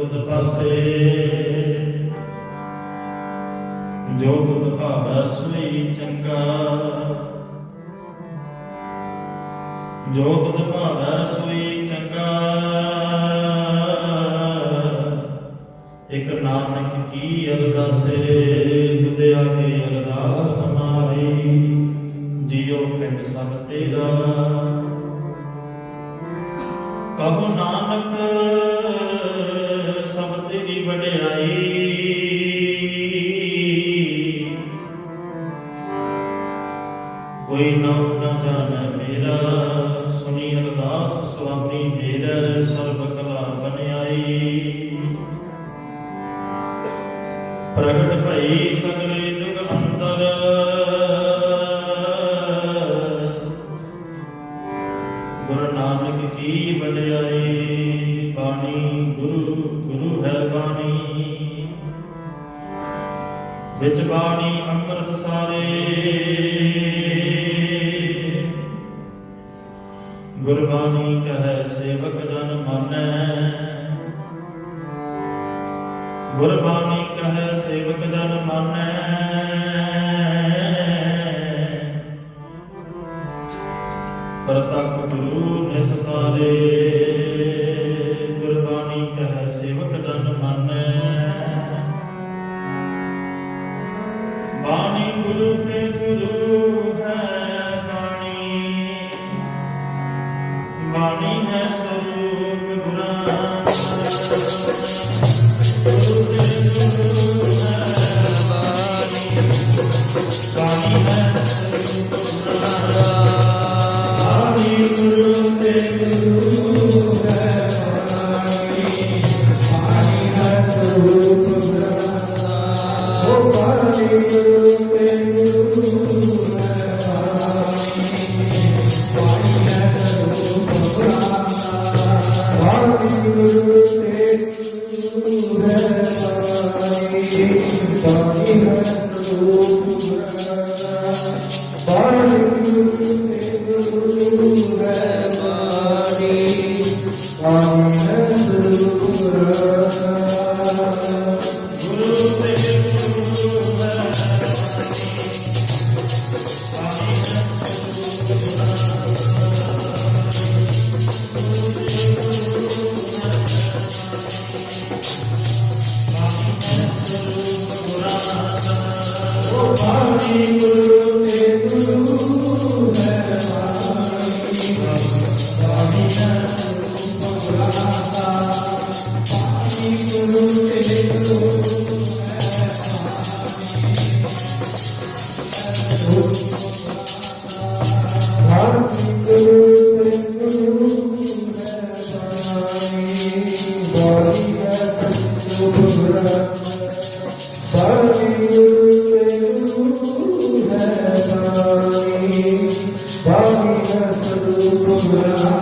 ਤੁਧ ਪਾਸੇ। ਜੋ ਤੁਧ ਭਾਵੈ ਸੁਈ ਚੰਗਾ। ਜੋ ਤੁਧ ਭਾਵੈ ਸੁਈ ਚੰਗਾ। ਇੱਕ ਨਾਨਕ ਕੀ ਅਰ Yes, ਪ੍ਰਤਖ ਗੁਰੂ ਨਿਸਤਾਰੇ Hallelujah. Gracias,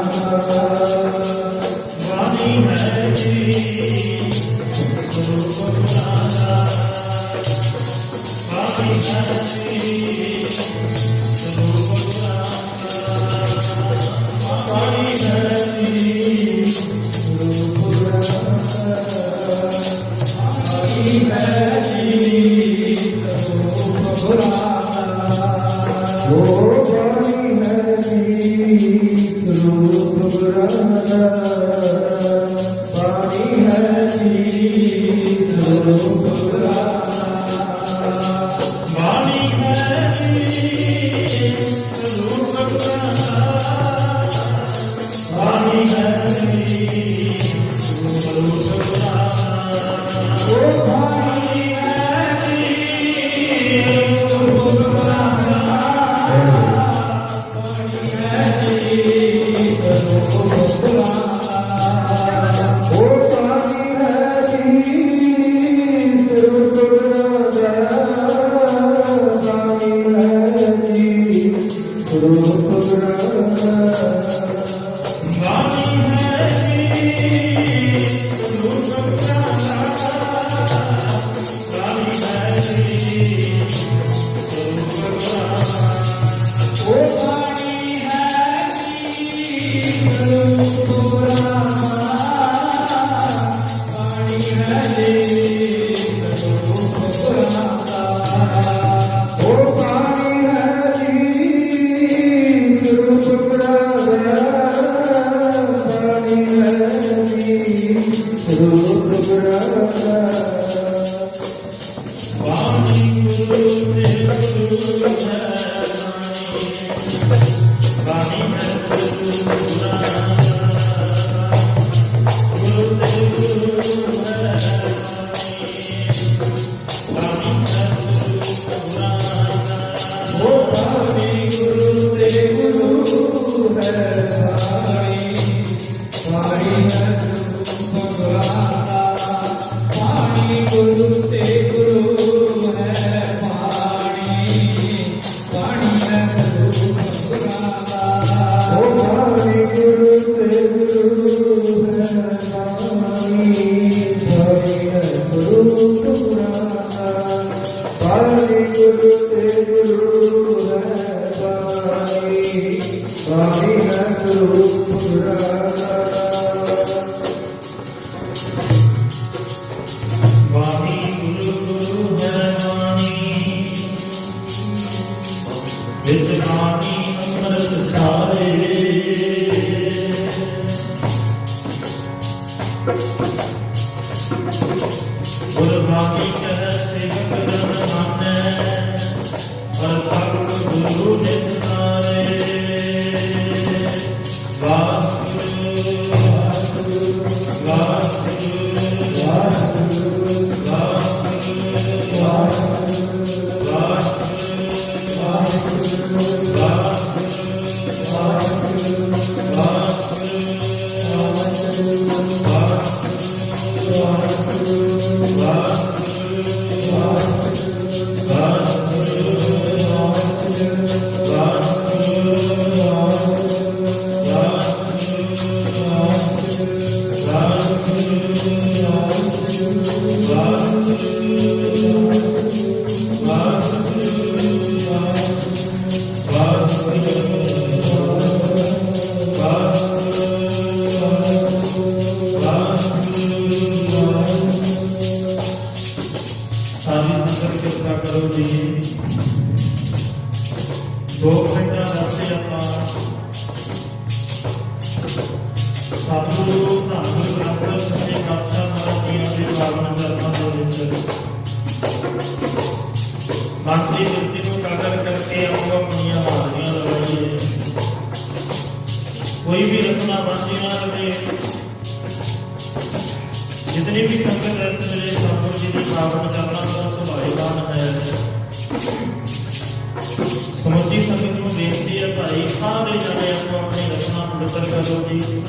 ਆਪਣੀ ਕਰੋ ਜੀ।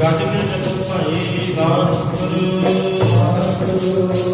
ਗੱਜ ਕੇ ਜਪੋ ਭਾਈ ਵਾਹਿਗੁਰੂ ਵਾਹਿਗੁਰੂ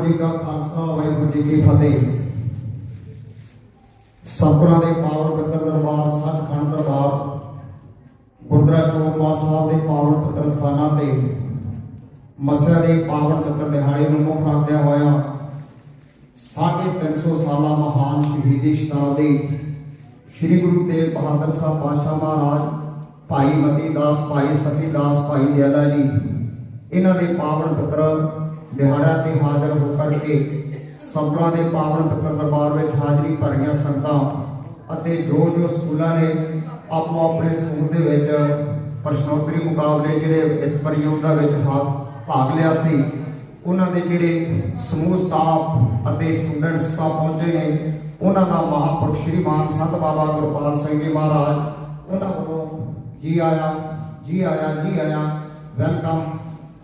ਵਾਹਿਗੁਰੂ ਜੀ ਕਾ ਖਾਲਸਾ, ਵਾਹਿਗੁਰੂ ਜੀ ਕੀ ਫਤਿਹ। ਸਤਿਗੁਰਾਂ ਦੇ ਪਾਵਨ ਪਵਿੱਤਰ ਦਰਬਾਰ, ਸੱਚਖੰਡ ਦਰਬਾਰ, ਗੁਰਦੁਆਰਾ ਚੋਕਮਾ ਸਾਹਿਬ ਦੇ ਪਾਵਨ ਪਵਿੱਤਰ ਸਥਾਨਾਂ ਤੇ ਮਸਿਆ ਦੇ ਪਾਵਨ ਪਵਿੱਤਰ ਦਿਹਾੜੇ ਨੂੰ ਮੁੱਖ ਰੱਖਦਿਆਂ ਹੋਇਆ ਸਾਢੇ ਤਿੰਨ ਸੌ ਸਾਲਾ ਮਹਾਨ ਸ਼ਹੀਦੀ ਸ਼ਤਾਬਦੀ ਸ੍ਰੀ ਗੁਰੂ ਤੇਗ ਬਹਾਦਰ ਸਾਹਿਬ ਪਾਤਸ਼ਾਹ ਮਹਾਰਾਜ, ਭਾਈ ਮਤੀ ਦਾਸ, ਭਾਈ ਸਤੀ ਦਾਸ, ਭਾਈ ਦਿਆਲਾ ਜੀ, ਇਹਨਾਂ ਦੇ ਪਾਵਨ ਪੁੱਤਰ ਦਿਹਾੜਾ ਤੇ ਹਾਜ਼ਰ ਹੋ ਕਰਕੇ ਸਤਿਗੁਰਾਂ ਦੇ ਪਾਵਨ ਪੱਤਰ ਦਰਬਾਰ ਵਿੱਚ ਹਾਜ਼ਰੀ ਭਰੀਆਂ ਸੰਗਤਾਂ ਅਤੇ ਜੋ ਜੋ ਸਕੂਲਾਂ ਨੇ ਆਪੋ ਆਪਣੇ ਸਕੂਲ ਦੇ ਵਿੱਚ ਪ੍ਰਸ਼ਨੋਤਰੀ ਮੁਕਾਬਲੇ ਜਿਹੜੇ ਇਸ ਪ੍ਰਯੋਗਤਾ ਵਿੱਚ ਹਾ- ਭਾਗ ਲਿਆ ਸੀ, ਉਹਨਾਂ ਦੇ ਜਿਹੜੇ ਸਮੂਹ ਸਟਾਫ ਅਤੇ ਸਟੂਡੈਂਟਸ ਸਟਾਫ ਪਹੁੰਚੇ ਨੇ, ਉਹਨਾਂ ਦਾ ਮਹਾਂਪੁਰਖ ਸ਼੍ਰੀ ਮਾਨ ਸੰਤ ਬਾਬਾ ਗੁਰਪਾਲ ਸਿੰਘ ਜੀ ਮਹਾਰਾਜ, ਉਹਨਾਂ ਵੱਲੋਂ ਜੀ ਆਇਆ ਜੀ ਆਇਆ ਜੀ ਆਇਆ, ਵੈਲਕਮ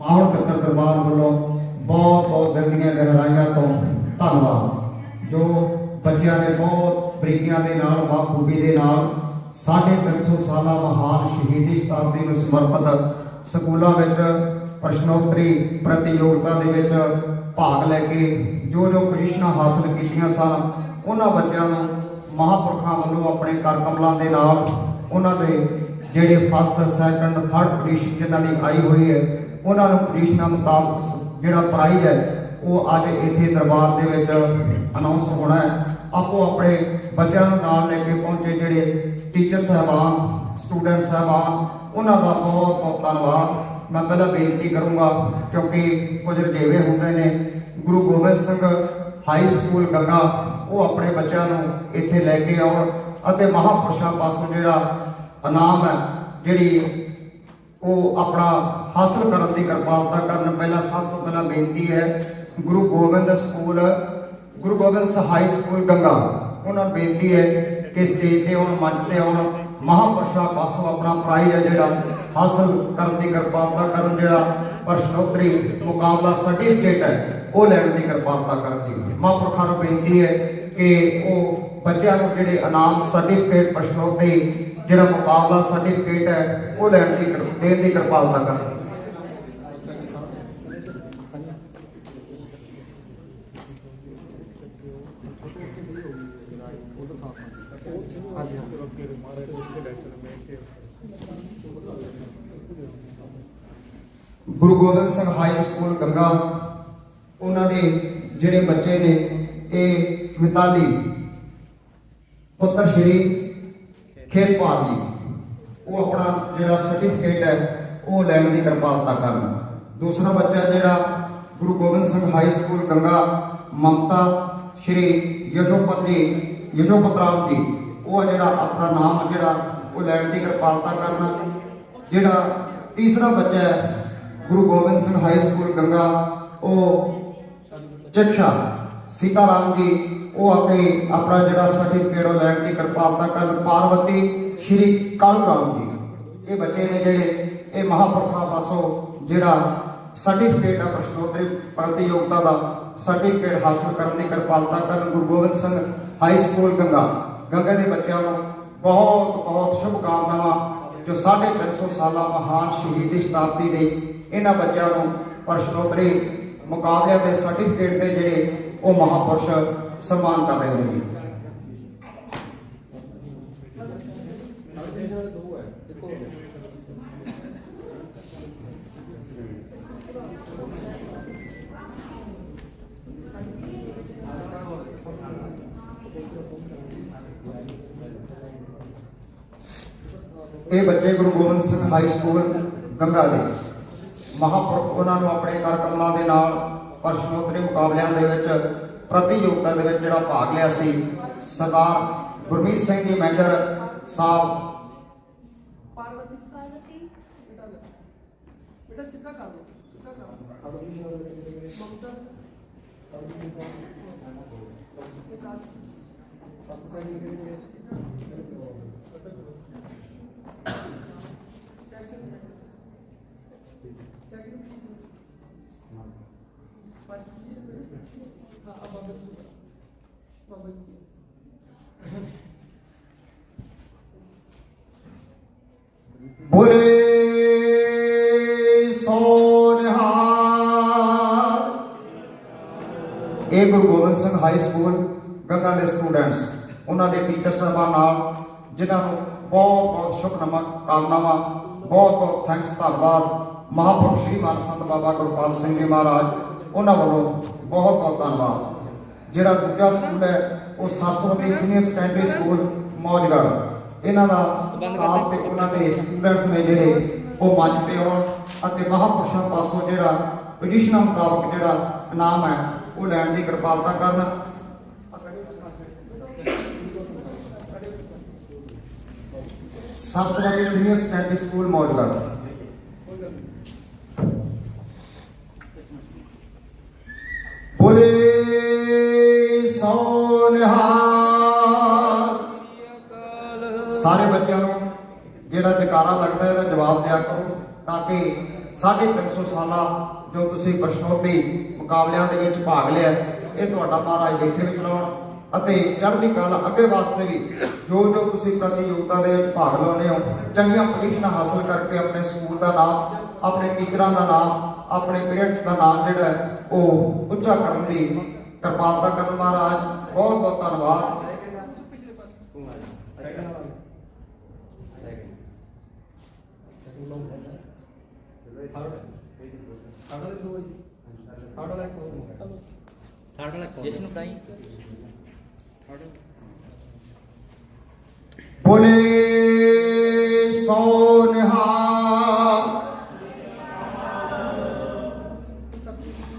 ਆਉਣ ਕੱਤਰ ਦਰਬਾਰ ਵੱਲੋਂ ਬਹੁਤ ਬਹੁਤ ਦਿਲ ਦੀਆਂ ਗਹਿਰਾਈਆਂ ਤੋਂ ਧੰਨਵਾਦ। ਜੋ ਬੱਚਿਆਂ ਨੇ ਬਹੁਤ ਬਰੀਕੀਆਂ ਦੇ ਨਾਲ ਬਾਖੂਬੀ ਦੇ ਨਾਲ 350 ਸਾਲਾ ਮਹਾਨ ਸ਼ਹੀਦੀ ਸ਼ਤਾਬਦੀ ਨੂੰ ਸਮਰਪਿਤ ਸਕੂਲਾਂ ਵਿੱਚ ਪ੍ਰਸ਼ਨੋਤਰੀ ਪ੍ਰਤੀਯੋਗਤਾ ਦੇ ਵਿੱਚ ਭਾਗ ਲੈ ਕੇ ਜੋ ਜੋ ਪੋਜੀਸ਼ਨਾਂ ਹਾਸਲ ਕੀਤੀਆਂ ਸਨ, ਉਹਨਾਂ ਬੱਚਿਆਂ ਨੂੰ ਮਹਾਂਪੁਰਖਾਂ ਵੱਲੋਂ ਆਪਣੇ ਕਰ ਕਮਲਾਂ ਦੇ ਨਾਲ ਉਹਨਾਂ ਦੇ ਜਿਹੜੇ ਫਸਟ ਸੈਕੰਡ ਥਰਡ ਪੋਜੀਸ਼ਨ ਜਿਨ੍ਹਾਂ ਦੀ ਆਈ ਹੋਈ ਹੈ, ਉਹਨਾਂ ਨੂੰ ਪੋਜੀਸ਼ਨਾਂ ਮੁਤਾਬਕ ਜਿਹੜਾ ਪ੍ਰਾਈਜ਼ ਹੈ, ਉਹ ਅੱਜ ਇੱਥੇ ਦਰਬਾਰ ਦੇ ਵਿੱਚ ਅਨਾਉਂਸ ਹੋਣਾ ਹੈ। ਆਪੋ ਆਪਣੇ ਬੱਚਿਆਂ ਨੂੰ ਨਾਲ ਲੈ ਕੇ ਪਹੁੰਚੇ ਜਿਹੜੇ ਟੀਚਰ ਸਹਿਬਾਨ ਸਟੂਡੈਂਟ ਸਹਿਬਾਨ, ਉਹਨਾਂ ਦਾ ਬਹੁਤ ਬਹੁਤ ਧੰਨਵਾਦ। ਮੈਂ ਪਹਿਲਾਂ ਬੇਨਤੀ ਕਰੂੰਗਾ, ਕਿਉਂਕਿ ਕੁਝ ਰਜੇਵੇ ਹੁੰਦੇ ਨੇ। ਗੁਰੂ ਗੋਬਿੰਦ ਸਿੰਘ ਹਾਈ ਸਕੂਲ ਗੰਗਾ, ਉਹ ਆਪਣੇ ਬੱਚਿਆਂ ਨੂੰ ਇੱਥੇ ਲੈ ਕੇ ਆਉਣ ਅਤੇ ਮਹਾਪੁਰਸ਼ਾਂ ਪਾਸੋਂ ਜਿਹੜਾ ਇਨਾਮ ਹੈ, ਜਿਹੜੀ ਉਹ ਆਪਣਾ ਹਾਸਲ ਕਰਨ ਦੀ ਕਿਰਪਾਲਤਾ ਕਰਨ। ਪਹਿਲਾਂ ਸਭ ਤੋਂ ਪਹਿਲਾਂ ਬੇਨਤੀ ਹੈ, Guru Gobind school, Guru Gobind Singh high school Ganga. ਉਹਨਾਂ ਨੂੰ ਬੇਨਤੀ ਹੈ ਕਿ ਸਟੇਜ ਤੇ ਆਉਣ, ਮੰਚ ਤੇ ਆਉਣ, ਮਹਾਪੁਰਸ਼ਾਂ ਪਾਸੋਂ ਆਪਣਾ ਪ੍ਰਾਈਜ਼ ਹੈ ਜਿਹੜਾ, ਹਾਸਲ ਕਰਨ ਦੀ ਕਿਰਪਾਲਤਾ ਕਰਨ ਜਿਹੜਾ ਪ੍ਰਸ਼ਨੋਤਰੀ ਮੁਕਾਬਲਾ ਸਰਟੀਫਿਕੇਟ ਹੈ, ਉਹ ਲੈਣ ਦੀ ਕਿਰਪਾਲਤਾ ਕਰਨ ਦੀ। ਮਹਾਂਪੁਰਖਾਂ ਨੂੰ ਬੇਨਤੀ ਹੈ ਕਿ ਉਹ ਬੱਚਿਆਂ ਨੂੰ ਜਿਹੜੇ ਇਨਾਮ, ਸਰਟੀਫਿਕੇਟ, ਪ੍ਰਸ਼ਨੋਤਰੀ ਜਿਹੜਾ ਮੁਕਾਬਲਾ ਸਰਟੀਫਿਕੇਟ ਹੈ, ਉਹ ਲੈਣ ਦੀ ਦੇਣ ਦੀ ਕਿਰਪਾਲਤਾ ਕਰਨ ਗੁਰੂ ਗੋਬਿੰਦ ਸਿੰਘ ਹਾਈ ਸਕੂਲ ਗੰਗਾ, ਉਹਨਾਂ ਦੇ ਜਿਹੜੇ ਬੱਚੇ ਨੇ, ਇਹ ਮਿਤਾਲੀ ਪੁੱਤਰ ਸ਼੍ਰੀ ਖੇਤਪਾਲ ਜੀ ਉਹ ਆਪਣਾ ਜਿਹੜਾ ਸਰਟੀਫਿਕੇਟ ਹੈ, ਉਹ ਲੈਣ ਦੀ ਕਿਰਪਾਲਤਾ ਕਰਨ। ਦੂਸਰਾ ਬੱਚਾ ਜਿਹੜਾ ਗੁਰੂ ਗੋਬਿੰਦ ਸਿੰਘ ਹਾਈ ਸਕੂਲ ਗੰਗਾ ਮਮਤਾ, ਸ਼੍ਰੀ ਯਸ਼ੋਪਤੀ, ਯਸ਼ੋਪਤ ਰਾਮ ਜੀ। ਉਹ ਜਿਹੜਾ ਆਪਣਾ ਨਾਮ ਜਿਹੜਾ ਉਹ ਲੈਣ ਦੀ ਕਿਰਪਾਲਤਾ ਕਰਨ। ਜਿਹੜਾ ਤੀਸਰਾ ਬੱਚਾ ਹੈ, ਗੁਰੂ ਗੋਬਿੰਦ ਸਿੰਘ ਹਾਈ ਸਕੂਲ ਗੰਗਾ, ਉਹ ਚਿਕਸ਼ਾ। ਸੀਤਾਰਾਮ ਜੀ, ਉਹ ਆਪਣੇ, ਆਪਣਾ ਜਿਹੜਾ ਸਰਟੀਫਿਕੇਟ ਉਹ ਲੈਣ ਦੀ ਕਿਰਪਾਲਤਾ ਕਰਨ ਪਾਰਵਤੀ ਸ਼੍ਰੀ ਕਾਲੂ ਰਾਮ ਜੀ। ਇਹ ਬੱਚੇ ਨੇ ਜਿਹੜੇ, ਇਹ ਮਹਾਪੁਰਖਾਂ ਪਾਸੋਂ ਜਿਹੜਾ ਸਰਟੀਫਿਕੇਟ ਆ, ਪ੍ਰਸ਼ਨੋਤਰੀ ਪ੍ਰਤੀਯੋਗਤਾ ਦਾ ਸਰਟੀਫਿਕੇਟ ਹਾਸਲ ਕਰਨ ਦੀ ਕਿਰਪਾਲਤਾ ਕਰਨ ਗੁਰੂ ਗੋਬਿੰਦ ਸਿੰਘ ਹਾਈ ਸਕੂਲ ਗੰਗਾ। ਗੰਗਾ ਦੇ ਬੱਚਿਆਂ ਨੂੰ ਬਹੁਤ ਬਹੁਤ ਸ਼ੁਭ ਕਾਮਨਾਵਾਂ ਜੋ 350 ਸਾਲਾ ਮਹਾਨ ਸ਼ਹੀਦੀ ਸ਼ਤਾਬਦੀ ਦੇ ਇਹਨਾਂ ਬੱਚਿਆਂ ਨੂੰ ਪ੍ਰਸ਼ਨੋਤਰੀ ਮੁਕਾਬਲਿਆਂ ਦੇ ਸਰਟੀਫਿਕੇਟ ਨੇ ਜਿਹੜੇ ਉਹ ਮਹਾਪੁਰਸ਼ ਸਨਮਾਨ ਕਰ ਰਹੇ ਨੇ ਜੀ। ਇਹ ਬੱਚੇ ਗੁਰੂ ਗੋਬਿੰਦ ਸਿੰਘ ਹਾਈ ਸਕੂਲ ਗੰਗਾ ਦੇ ਮਹਾਪੁਰਖ ਉਹਨਾਂ ਨੂੰ ਆਪਣੇ ਕਰ ਕਮਲਾਂ ਦੇ ਨਾਲ ਪ੍ਰਸ਼ਨੋਤਰੀ ਮੁਕਾਬਲਿਆਂ ਦੇ ਵਿੱਚ, ਪ੍ਰਤੀਯੋਗਤਾ ਦੇ ਵਿੱਚ ਜਿਹੜਾ ਭਾਗ ਲਿਆ ਸੀ, ਸਰਦਾਰ ਗੁਰਮੀਤ ਸਿੰਘ ਜੀ ਮੈਂਜਰ ਸਾਹਿਬ। ਪਾਰਵਤੀ ਪਾਰਵਤੀ ਬੋਲੇ ਸੋ ਨਿਹਾਲ ਇਹ ਗੁਰੂ ਗੋਬਿੰਦ ਸਿੰਘ ਹਾਈ ਸਕੂਲ ਗੰਗਾ ਦੇ ਸਟੂਡੈਂਟਸ ਉਹਨਾਂ ਦੇ ਟੀਚਰ ਸਾਹਿਬਾਨ ਨਾਲ ਜਿਨ੍ਹਾਂ ਨੂੰ ਬਹੁਤ ਬਹੁਤ ਸ਼ੁਭਨਮਾ ਕਾਮਨਾਵਾਂ ਬਹੁਤ ਬਹੁਤ ਥੈਂਕਸ ਧੰਨਵਾਦ ਮਹਾਪੁਰਖ ਸ਼੍ਰੀ ਮਾਨ ਸੰਤ ਬਾਬਾ ਗੁਰਪਾਲ ਸਿੰਘ ਜੀ ਮਹਾਰਾਜ ਉਹਨਾਂ ਵੱਲੋਂ ਬਹੁਤ ਬਹੁਤ ਧੰਨਵਾਦ। ਜਿਹੜਾ ਦੂਜਾ ਸਕੂਲ ਹੈ, ਉਹ Saraswati senior secondary school Maujgarh. ਇਹਨਾਂ ਦਾ ਸਟਾਫ ਤੇ ਉਹਨਾਂ ਦੇ ਸਟੂਡੈਂਟਸ ਨੇ ਜਿਹੜੇ, ਉਹ ਮੰਚ ਤੇ ਆਉਣ ਅਤੇ ਮਹਾਂਪੁਰਸ਼ਾਂ ਪਾਸੋਂ ਜਿਹੜਾ ਪੋਜੀਸ਼ਨਾਂ ਮੁਤਾਬਕ ਜਿਹੜਾ ਇਨਾਮ ਹੈ, ਉਹ ਲੈਣ ਦੀ ਕਿਰਪਾਲਤਾ ਕਰਨ। Saraswati senior secondary school Maujgarh. ਬੋਲੇ ਸੋ ਨਿਹਾਲ ਸਾਰੇ ਬੱਚਿਆਂ ਨੂੰ ਜਿਹੜਾ ਜਕਾਰਾ ਲੱਗਦਾ ਇਹਦਾ ਜਵਾਬ ਦਿਆ ਕਰੋ ਤਾਂ ਕਿ 350 ਸਾਲਾ ਜੋ ਤੁਸੀਂ ਪ੍ਰਸ਼ਨੋਤੀ ਮੁਕਾਬਲਿਆਂ ਦੇ ਵਿੱਚ ਭਾਗ ਲਿਆ ਇਹ ਤੁਹਾਡਾ ਮਹਾਰਾਜ ਲੇਖੇ ਵਿੱਚ ਲਾਉਣ ਅਤੇ ਚੜ੍ਹਦੀ ਕਲਾ ਅੱਗੇ ਵਾਸਤੇ ਵੀ ਜੋ ਜੋ ਤੁਸੀਂ ਪ੍ਰਤੀਯੋਗਤਾ ਦੇ ਵਿੱਚ ਭਾਗ ਲਾਉਂਦੇ ਹੋ, ਚੰਗੀਆਂ ਪੋਜੀਸ਼ਨਾਂ ਹਾਸਲ ਕਰਕੇ ਆਪਣੇ ਸਕੂਲ ਦਾ ਨਾਮ, ਆਪਣੇ ਟੀਚਰਾਂ ਦਾ ਨਾਮ, ਆਪਣੇ ਪੇਰੈਂਟਸ ਦਾ ਨਾਮ ਜਿਹੜਾ ਉਹ ਉੱਚਾ ਕਰਨ ਦੀ ਕਿਰਪਾਲਤਾ ਕਰਨ ਮਹਾਰਾਜ ਬਹੁਤ ਬਹੁਤ ਧੰਨਵਾਦ। ਪਿਛਲੇ ਪਾਸੇ ਸਾਡਾ ਬੋਲੇ ਸੋ ਨਿਹਾਲ।